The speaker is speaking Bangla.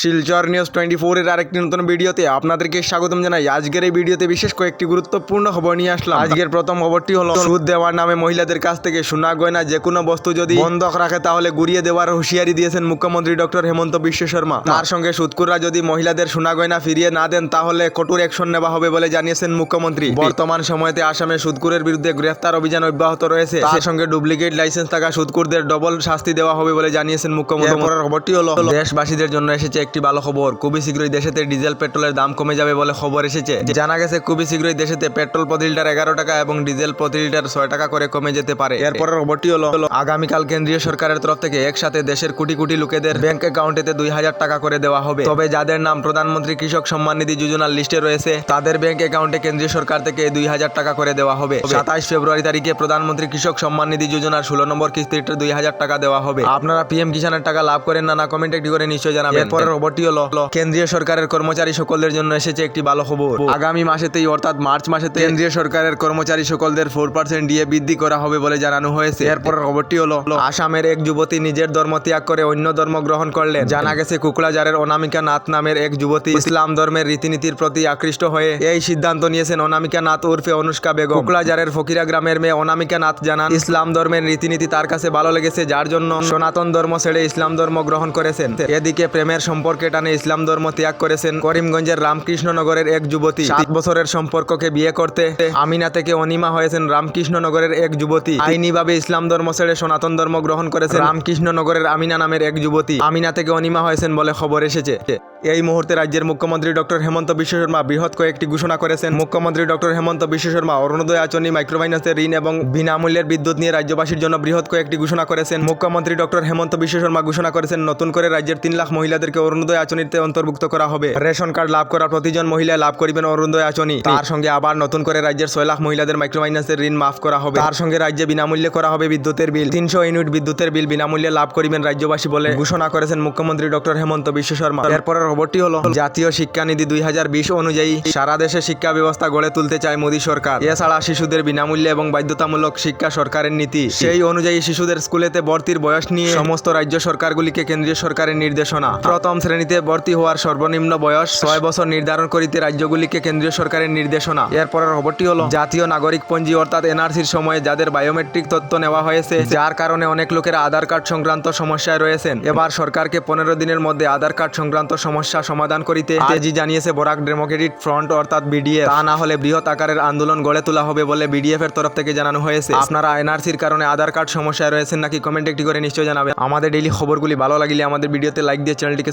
শিলচর নিউজ টোয়েন্টি ফোরের আরেকটি নতুন ভিডিওতে আপনাদেরকে স্বাগতম জানাই। আজকের এই ভিডিওতে বিশেষ কয়েকটি গুরুত্বপূর্ণ খবর নিয়ে আসলাম। আজকের প্রথম খবরটি হলো, সুদ দেওয়ার নামে মহিলাদের কাছ থেকে সোনা গয়না যে কোনো বস্তু যদি বন্ধক রাখে, তাহলে গুড়িয়ে দেওয়ার হুঁশিয়ারি দিয়েছেন মুখ্যমন্ত্রী ডক্টর হেমন্ত বিশ্ব শর্মা। তার সঙ্গে সুদকুররা যদি মহিলাদের সোনা গয়না ফিরিয়ে না দেন, তাহলে কঠোর অ্যাকশন নেওয়া হবে বলে জানিয়েছেন মুখ্যমন্ত্রী। বর্তমান সময়তে আসামে সুদকুরের বিরুদ্ধে গ্রেফতার অভিযান অব্যাহত রয়েছে। তার সঙ্গে ডুপ্লিকেট লাইসেন্স থাকা সুদকুরদের ডবল শাস্তি দেওয়া হবে বলে জানিয়েছেন মুখ্যমন্ত্রী। খবরটি হলো, দেশবাসীদের জন্য এসেছে একটি ভালো খবর। খুবই শীঘ্রই দেশেতে ডিজেল, পেট্রোলের দাম কমে যাবে বলে খবর এসেছে। জানা গেছে, খুবই শীঘ্রই দেশেতে পেট্রোল প্রতি লিটার এগারো টাকা এবং ডিজেল প্রতি লিটার ছয় টাকা করে কমে যেতে পারে। এরপরের খবরটি হলো, আগামীকাল কেন্দ্রীয় সরকারের তরফ থেকে একসাথে দেশের কোটি কোটি লোকেদের ব্যাংক অ্যাকাউন্টেতে দুই হাজার টাকা করে দেওয়া হবে। তবে যাদের নাম প্রধানমন্ত্রী কৃষক সম্মান নিধি যোজনার লিস্টে রয়েছে, তাদের ব্যাংক অ্যাকাউন্টে কেন্দ্রীয় সরকার থেকে দুই হাজার টাকা করে দেওয়া হবে। সাতাইশ ফেব্রুয়ারি তারিখে প্রধানমন্ত্রী কৃষক সম্মান নিধি যোজনার ষোলো নম্বর কিস্তিতে দুই হাজার টাকা দেওয়া হবে। আপনারা পিএম কিষানের টাকা লাভ করেন না না কমেন্ট একটি করে নিশ্চয় জানাবেন। এরপরের খবরটি হলো কেন্দ্রীয় সরকারের কর্মচারী সকলদের জন্য এসেছে একটি ভালো খবর। আগামী মাসেতেই, অর্থাৎ মার্চ মাসেতে কেন্দ্রীয় সরকারের কর্মচারী সকলদের ফোর পার্সেন্ট ডিএ বৃদ্ধি করা হবে বলে জানানো হয়েছে। এরপরের খবরটি হলো আসামের এক যুবতী নিজের ধর্ম ত্যাগ করে অন্য ধর্ম গ্রহণ করলেন। জানা গেছে কুকলাজারের অনামিকা নাথ নামের এক যুবতী ইসলাম ধর্মের রীতিনীতির প্রতি আকৃষ্ট হয়ে এই সিদ্ধান্ত নিয়েছেন অনামিকা নাথ উর্ফে অনুষ্কা বেগম। কুকলাজারের ফকিরা গ্রামের মেয়ে অনামিকা নাথ জানান, ইসলাম ধর্মের রীতিনীতি তার কাছে ভালো লেগেছে, যার জন্য সনাতন ধর্ম ছেড়ে ইসলাম ধর্ম গ্রহণ করেছেন। এদিকে প্রেমের সম্পর্কে টানে ইসলাম ধর্ম ত্যাগ করেছেন করিমগঞ্জের রামকৃষ্ণনগরের এক যুবতী। সাত বছরের সম্পর্ককে বিয়ে করতে আমিনা থেকে অনিমা হয়েছেন রামকৃষ্ণনগরের এক যুবতী। আইনিভাবে ইসলাম ধর্ম ছেড়ে সনাতন ধর্ম গ্রহণ করেছেন রামকৃষ্ণনগরের আমিনা নামের এক যুবতী। আমিনা থেকে অনিমা হয়েছেন বলে খবর এসেছে। এই মুহূর্তে রাজ্যের মুখ্যমন্ত্রী ডক্টর হেমন্ত বিশ্ব শর্মা বৃহৎ কয়েকটি ঘোষণা করেছেন। মুখ্যমন্ত্রী ডক্টর হেমন্ত বিশ্ব শর্মা অরুণোদয় আচনি, মাইক্রোফাইন্যান্সের ঋণ এবং বিনামূল্যের বিদ্যুৎ নিয়ে রাজ্যবাসীর জন্য বৃহৎ কয়েকটি ঘোষণা করেছেন। মুখ্যমন্ত্রী ডক্টর হেমন্ত বিশ্ব শর্মা ঘোষণা করেছেন, নতুন করে রাজ্যের তিন লাখ মহিলাদেরকে অরুণোদয় আচনিতে অন্তর্ভুক্ত করা হবে। রেশন কার্ড লাভ করা প্রতিজন মহিলা লাভ করিবেন অরুণোদয় আচনি তার সঙ্গে আবার নতুন করে রাজ্যের ছয় লাখ মহিলাদের মাইক্রোফাইন্যান্সের ঋণ মাফ করা হবে। তার সঙ্গে রাজ্যে বিনামূল্যে করা হবে বিদ্যুতের বিল। তিনশো ইউনিট বিদ্যুতের বিল বিনামূল্যে লাভ করিবেন রাজ্যবাসী বলে ঘোষণা করেছেন মুখ্যমন্ত্রী ডক্টর হেমন্ত বিশ্ব শর্মা। এরপরের খবরটি হলো, জাতীয় শিক্ষানীতি দুই হাজার বিশ অনুযায়ী সারা দেশে শিক্ষা ব্যবস্থা গড়ে তুলতে চায় মোদী সরকার। এছাড়া শিশুদের বিনামূল্যে এবং বাধ্যতামূলক শিক্ষা সরকারের নীতি। সেই অনুযায়ী শিশুদের স্কুলেতে ভর্তির বয়স নিয়ে সমস্ত রাজ্য সরকারগুলিকে কেন্দ্রীয় সরকারের নির্দেশনা। প্রথম শ্রেণীতে ভর্তি হওয়ার সর্বনিম্ন বয়স ছয় বছর নির্ধারণ করিতে রাজ্যগুলিকে কেন্দ্রীয় সরকারের নির্দেশনা। এরপরের খবরটি হলো, জাতীয় নাগরিক পঞ্জি অর্থাৎ এনআরসির সময়ে যাদের বায়োমেট্রিক তথ্য নেওয়া হয়েছে, যার কারণে অনেক লোকের আধার কার্ড সংক্রান্ত সমস্যায় রয়েছেন। এবার সরকারকে পনেরো দিনের মধ্যে আধার কার্ড সংক্রান্ত সমস্যা সমাধান করিতে তেজি জানিয়েছে বরাক ডেমোক্রেটিক ফ্রন্ট অর্থাৎ বিডিএফ। তা না হলে বৃহৎ আকারের আন্দোলন গড়ে তোলা হবে বলে বিডিএফ এর তরফ থেকে জানানো হয়েছে। আপনারা এনআরসির কারণে আধার কার্ড সমস্যায় রয়েছেন নাকি কমেন্ট একটি করে নিশ্চয় জানাবেন। আমাদের ডেইলি খবরগুলি ভালো লাগলে আমাদের ভিডিওতে লাইক দিয়ে চ্যানেলটিকে